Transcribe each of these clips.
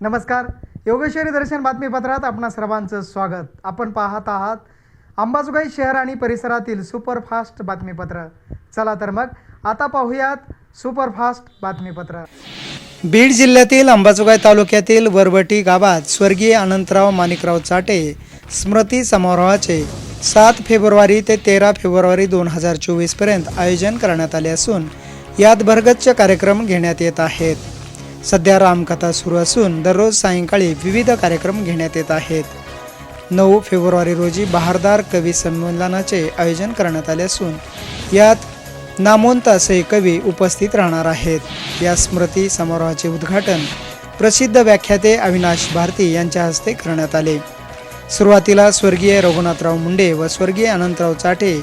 नमस्कार. योगेश्वरी दर्शन बातमीपत्रात आपणा सर्वांचं स्वागत. आपण पाहत आहात अंबाजोगाई शहर आणि परिसरातील सुपरफास्ट बातमीपत्र. चला तर मग आता पाहूयात सुपरफास्ट बातमीपत्र. बीड जिल्ह्यातील अंबाजोगाई तालुक्यातील वरवटी गावात स्वर्गीय अनंतराव माणिकराव चाटे स्मृती समारोहाचे सात फेब्रुवारी ते तेरा फेब्रुवारी दोन हजार चोवीसपर्यंत आयोजन करण्यात आले असून यात भरगच्च कार्यक्रम घेण्यात येत आहेत. सध्या रामकथा सुरू असून दररोज सायंकाळी विविध कार्यक्रम घेण्यात येत आहेत. नऊ फेब्रुवारी रोजी बहारदार कवी संमेलनाचे आयोजन करण्यात आले असून यात नामवंत असे कवी उपस्थित राहणार आहेत. या स्मृती समारोहाचे उद्घाटन प्रसिद्ध व्याख्याते अविनाश भारती यांच्या हस्ते करण्यात आले. सुरुवातीला स्वर्गीय रघुनाथराव मुंडे व स्वर्गीय अनंतराव चाटे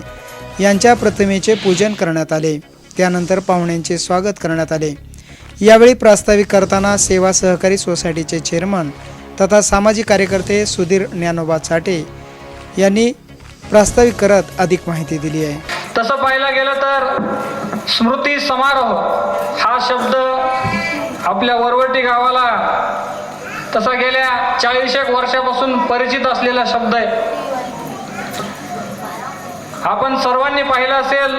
यांच्या प्रतिमेचे पूजन करण्यात आले. त्यानंतर पाहुण्यांचे स्वागत करण्यात आले. यावेळी प्रास्ताविक करताना सेवा सहकारी सोसायटीचे चेअरमन तथा सामाजिक कार्यकर्ते सुधीर ज्ञानोबा चाटे यांनी प्रास्ताविक करत अधिक माहिती दिली आहे. तसं पाहायला गेलं तर स्मृती समारोह हा शब्द आपल्या वरवटी गावाला तसा गेल्या चाळीस एक वर्षापासून परिचित असलेला शब्द आहे. आपण सर्वांनी पाहिलं असेल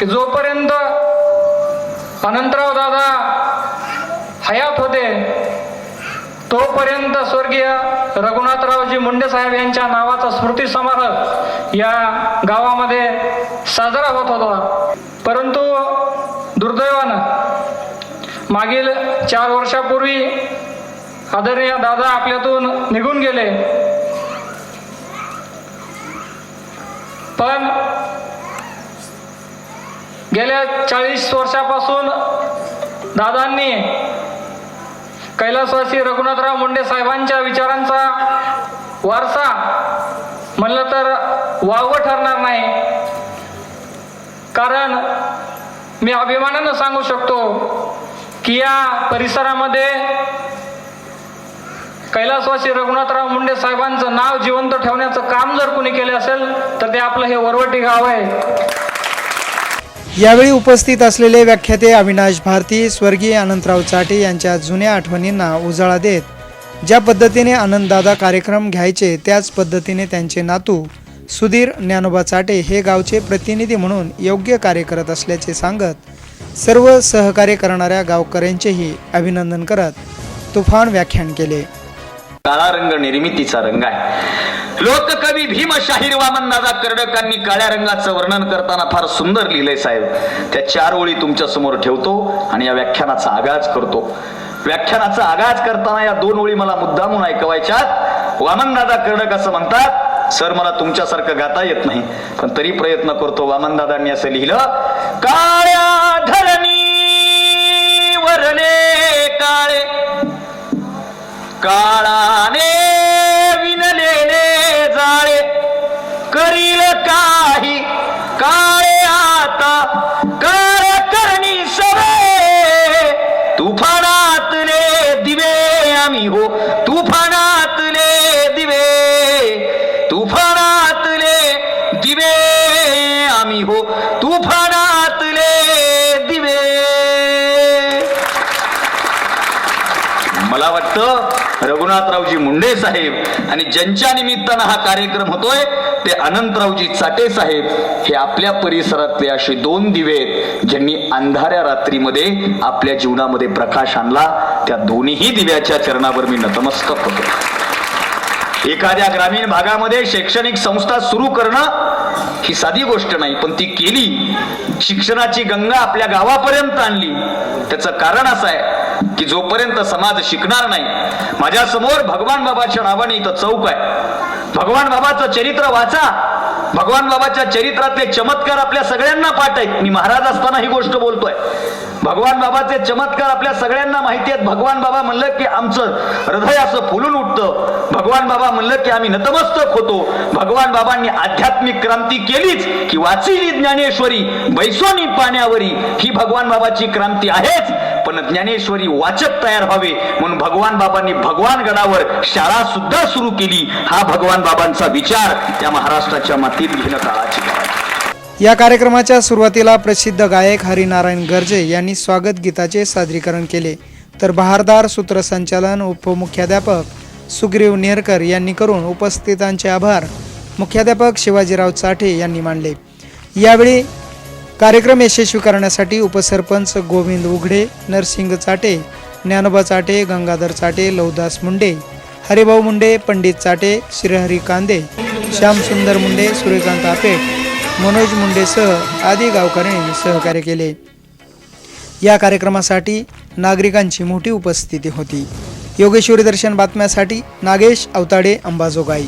की जोपर्यंत अनंतराव दादा हयात होते. तोपर्यंत स्वर्गीय रघुनाथरावजी मुंडे साहेब यांच्या नावाचा स्मृती समारोह या गावामध्ये साजरा होत होता. परंतु दुर्दैवानं मागील चार वर्षापूर्वी आदरणीय दादा आपल्यातून निघून गेले. पण गेल्या चाळीस वर्षापासून दादांनी कैलासवासी रघुनाथराव मुंडे साहेबांच्या विचारांचा वारसा म्हणलं तर वावं ठरणार नाही. कारण मी अभिमानानं सांगू शकतो की या परिसरामध्ये कैलासवासी रघुनाथराव मुंडे साहेबांचं नाव जिवंत ठेवण्याचं काम जर कोणी केले असेल तर ते आपलं हे वरवटी गाव आहे. यावेळी उपस्थित असलेले व्याख्याते अविनाश भारती स्वर्गीय अनंतराव चाटे यांच्या जुन्या आठवणींना उजाळा देत ज्या पद्धतीने आनंददादा कार्यक्रम घ्यायचे त्याच पद्धतीने त्यांचे नातू सुधीर ज्ञानोबा चाटे हे गावचे प्रतिनिधी म्हणून योग्य कार्य करत असल्याचे सांगत सर्व सहकार्य करणाऱ्या गावकऱ्यांचेही अभिनंदन करत तुफान व्याख्यान केले. काळा रंग निर्मितीचा रंग आहे. लोककवी भीमशाहीर वामनदादा कर्डकांनी काळ्या रंगाचं वर्णन करताना फार सुंदर लिहिलंय साहेब. त्या चार ओळी तुमच्यासमोर ठेवतो आणि या व्याख्यानाचा आगाज करतो. व्याख्यानाचा आगाज करताना या दोन ओळी मला मुद्दामून ऐकवायच्यात. वामनदादा कर्डक असं म्हणतात सर मला तुमच्यासारखं गाता येत नाही. पण तरी प्रयत्न करतो वामनदादांनी असं लिहिलं काळ्या धरणी वरले काळे काळाने तुफानातले दिवे आम्ही हो. तुफानातले दिवे तुफानातले दिवे आम्ही हो. तुफानातले दिवे. मला वाटतं रघुनाथरावजी मुंडे साहेब आणि ज्यांच्या निमित्तानं हा कार्यक्रम होतोय ते अनंतरावजी चाटे साहेब हे आपल्या परिसरातले असे दोन दिवे आहेत ज्यांनी अंधाऱ्या रात्रीमध्ये आपल्या जीवनामध्ये प्रकाश आणला त्या दोन्हीही दिव्याच्या चरणावर मी नतमस्तक होतो. एखाद्या ग्रामीण भागामध्ये शैक्षणिक संस्था सुरू करणं ही साधी गोष्ट नाही पण ती केली. शिक्षणाची गंगा आपल्या गावापर्यंत आणली. त्याचं कारण असं आहे की जोपर्यंत समाज शिकणार नाही माझ्यासमोर भगवान बाबाच्या नावाने इथं चौक आहे. भगवान बाबाचं चरित्र वाचा. भगवान बाबाच्या चरित्रातले चमत्कार आपल्या सगळ्यांना पाठ आहेत मी महाराज असताना ही गोष्ट बोलतोय. भगवान बाबाचे चमत्कार आपल्या सगळ्यांना माहिती आहेत. भगवान बाबा म्हणलं की आमचं हृदय असं फुलून उठतं. भगवान बाबा म्हणलं की आम्ही नतमस्तक होतो. भगवान बाबांनी आध्यात्मिक क्रांती केलीच की वाचिली ज्ञानेश्वरी बैसोनी पाण्यावरी. ही भगवान बाबाची क्रांती आहेच. पण ज्ञानेश्वरी वाचक तयार व्हावे म्हणून भगवान बाबांनी भगवान गडावर शाळा सुद्धा सुरू केली. हा भगवान बाबांचा विचार त्या महाराष्ट्राच्या मातीत घेणं काळाची या कार्यक्रमाच्या सुरुवातीला प्रसिद्ध गायक हरिनारायण गर्जे यांनी स्वागत गीताचे सादरीकरण केले. तर बहारदार सूत्रसंचालन उपमुख्याध्यापक सुग्रीव नेरकर यांनी करून उपस्थितांचे आभार मुख्याध्यापक शिवाजीराव चाठे यांनी मानले. यावेळी कार्यक्रम यशस्वी करण्यासाठी उपसरपंच गोविंद उघडे नरसिंग चाटे ज्ञानोबा चाटे गंगाधर चाटे लवदास मुंडे हरिभाऊ मुंडे पंडित चाटे श्रीहरी कांदे श्यामसुंदर मुंडे सूर्यकांत आपेट मनोज मुंडेसह आदी गावकऱ्यांनी सहकार्य केले. या कार्यक्रमासाठी नागरिकांची मोठी उपस्थिती होती. योगेश्वरी दर्शन बातम्यासाठी नागेश अवताडे अंबाजोगाई.